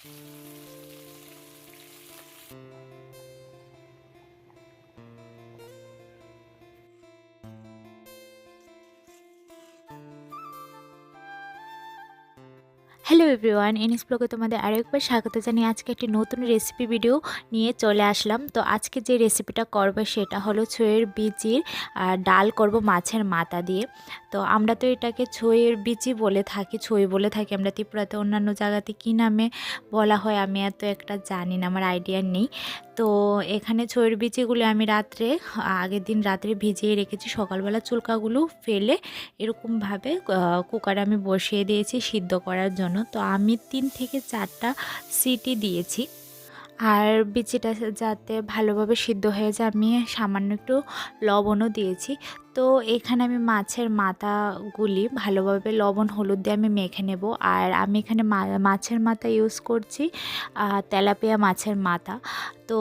Thank you. Hello everyone NS ব্লগে তোমাদের আরও একবার স্বাগত জানিয়ে আজকে একটি নতুন রেসিপি ভিডিও নিয়ে চলে আসলাম। তো আজকে যে রেসিপিটা করবে সেটা হলো ছয়ের বিচির ডাল করব মাছের মাথা দিয়ে। তো আমরা তো এটাকে ছয়ের বিচি বলে থাকি ছই বলে থাকি। আমরা ত্রিপুরাতে অন্যান্য জায়গাতে কী নামে বলা হয় আমি এত একটা জানি না, আমার আইডিয়া নেই। তো এখানে ছয়ের বিচিগুলো আমি রাত্রে, আগের দিন রাত্রে ভিজিয়ে রেখেছি। সকালবেলা চুলকাগুলো ফেলে এরকমভাবে কুকারে আমি বসিয়ে দিয়েছি সিদ্ধ করার জন্য। তো আমি তিন থেকে চারটা সিটি দিয়েছি। আর বিচিটা যাতে ভালোভাবে সিদ্ধ হয়ে যায়, আমি সামান্য একটু লবণও দিয়েছি। তো এখানে আমি মাছের মাথাগুলি ভালোভাবে লবণ, হলুদ দিয়ে আমি মেখে নেব। আর আমি এখানে মাছের মাথা ইউজ করছি তেলাপিয়া মাছের মাথা। তো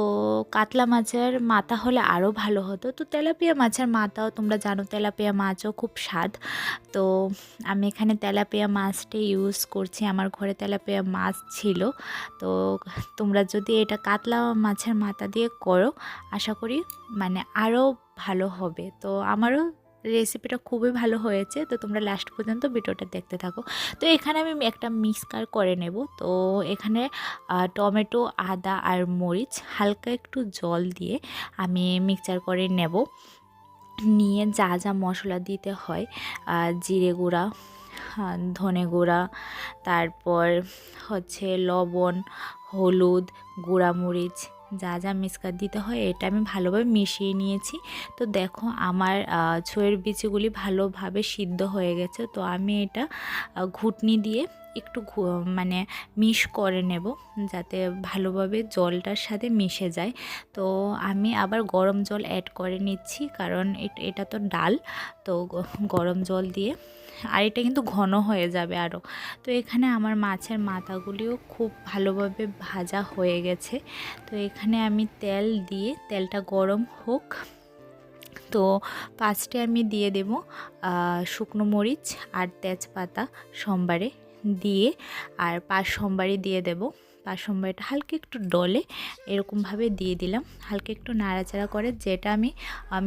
কাতলা মাছের মাথা হলে আরও ভালো হতো। তো তেলাপিয়া মাছের মাথাও তোমরা জানো, তেলাপিয়া মাছও খুব স্বাদ। তো আমি এখানে তেলাপিয়া মাছটি ইউজ করছি। আমার ঘরে তেলাপিয়া মাছ ছিল। তো তোমরা যদি এটা কাতলা মাছের মাথা দিয়ে করো, আশা করি মানে আরও ভালো হবে। তো আমারও রেসিপিটা খুবই ভালো হয়েছে। তো তোমরা লাস্ট পর্যন্ত ভিডিওটা দেখতে থাকো। তো এখানে আমি একটা মিক্সকার করে নেব। তো এখানে টমেটো, আদা আর মরিচ হালকা একটু জল দিয়ে আমি মিক্সচার করে নেব। নিয়ে যা যা মশলা দিতে হয় জিরে গুঁড়া ধনে গুঁড়া, তারপর হচ্ছে লবণ, হলুদ, গুঁড়ামরিচ যা যা মিসকার দিতে হয়, এটা আমি ভালোভাবে মিশিয়ে নিয়েছি। তো দেখো, আমার ছয়ের বিচিগুলি ভালোভাবে সিদ্ধ হয়ে গেছে। তো আমি এটা ঘুটনি দিয়ে একটু মানে মিশ করে নেব যাতে ভালোভাবে জলটার সাথে মিশে যায়। তো আমি আবার গরম জল অ্যাড করে নিচ্ছি কারণ এটা তো ডাল, তো গরম জল দিয়ে। আর এটা কিন্তু ঘন হয়ে যাবে আরও তো এখানে আমার মাছের মাথাগুলিও খুব ভালোভাবে ভাজা হয়ে গেছে। তো এখানে আমি তেল দিয়ে, তেলটা গরম হোক, তো পাঁচটে আমি দিয়ে দেব শুকনো মরিচ আর তেজপাতা সোমবারে। দিয়ে আর পাঁচ সোমবারই দিয়ে দেব। সোমবারটা হালকা একটু ডলে এরকমভাবে দিয়ে দিলাম। হালকা একটু নাড়াচাড়া করে যেটা আমি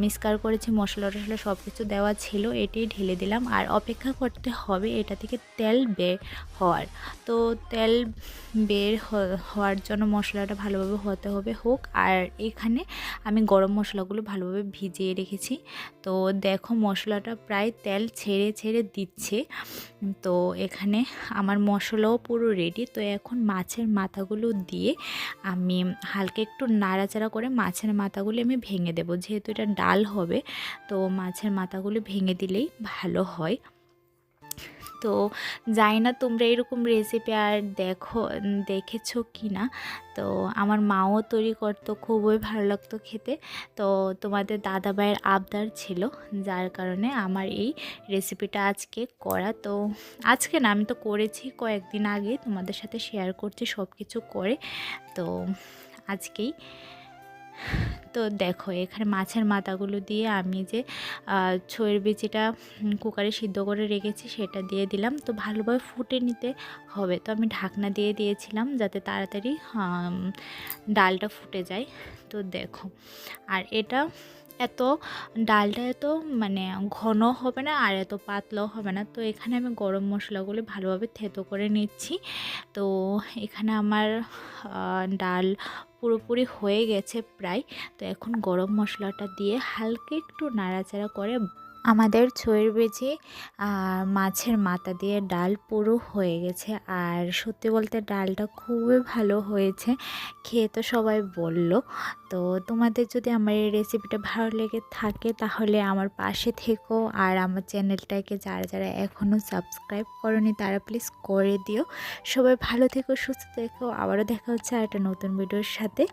মিসকার করেছি, মশলা টশলা সব কিছু দেওয়া ছিল এটাই ঢেলে দিলাম। আর অপেক্ষা করতে হবে এটা থেকে তেল বের হওয়ার। তো তেল বের হওয়ার জন্য মশলাটা ভালোভাবে হতে হবে, হোক। আর এখানে আমি গরম মশলাগুলো ভালোভাবে ভিজিয়ে রেখেছি। তো দেখো মশলাটা প্রায় তেল ছেড়ে ছেড়ে দিচ্ছে। তো এখানে আমার মশলাও পুরো রেডি তো এখন মাছের মাথাগুলো দিয়ে আমি হালকা একটু নাড়াচাড়া করে মাছের মাথাগুলি আমি ভেঙে দেবো। যেহেতু এটা ডাল হবে, তো মাছের মাথাগুলো ভেঙে দিলেই ভালো হয়। তো যাই না তোমরা এরকম রেসিপি আর দেখো দেখেছ কি না তো আমার মাও তৈরি করতো, খুবই ভালো লাগতো খেতে। তো তোমাদের দাদা ভাইয়ের আবদার ছিল, যার কারণে আমার এই রেসিপিটা আজকে করা। তো আজকে না, আমি তো করেছি কয়েকদিন আগে, তোমাদের সাথে শেয়ার করছি সব কিছু করে। তো আজকেই তো দেখো, এখানে মাছের মাথাগুলো দিয়ে আমি যে ছয়ের বেচিটা কুকারে সিদ্ধ করে রেখেছি, সেটা দিয়ে দিলাম। তো ভালোভাবে ফুটে নিতে হবে। তো আমি ঢাকনা দিয়ে দিয়েছিলাম যাতে তাড়াতাড়ি ডালটা ফুটে যায়। তো দেখো, আর এটা এত ডালটা এত মানে ঘন হবে না আর এত পাতলাও হবে না। তো এখানে আমি গরম মশলাগুলি ভালোভাবে থেতো করে নিচ্ছি। তো এখানে আমার ডাল পুরোপুরি হয়ে গেছে প্রায়। তো এখন গরম মশলাটা দিয়ে হালকা একটু নাড়াচাড়া করে আমাদের ছয়ের বেজে মাছের মাথা দিয়ে ডাল পুরো হয়ে গেছে। আর সত্যি বলতে ডালটা খুবই ভালো হয়েছে। খেয়ে তো সবাই বলল। তো তোমাদের যদি আমার এই রেসিপিটা ভালো লেগে থাকে তাহলে আমার পাশে থেকো। আর আমার চ্যানেলটাকে যারা যারা এখনও সাবস্ক্রাইব করনি তারা প্লিজ করে দিও। সবাই ভালো থেকো, সুস্থ থেকো। আবারও দেখা হচ্ছে আর একটা নতুন ভিডিওর সাথে।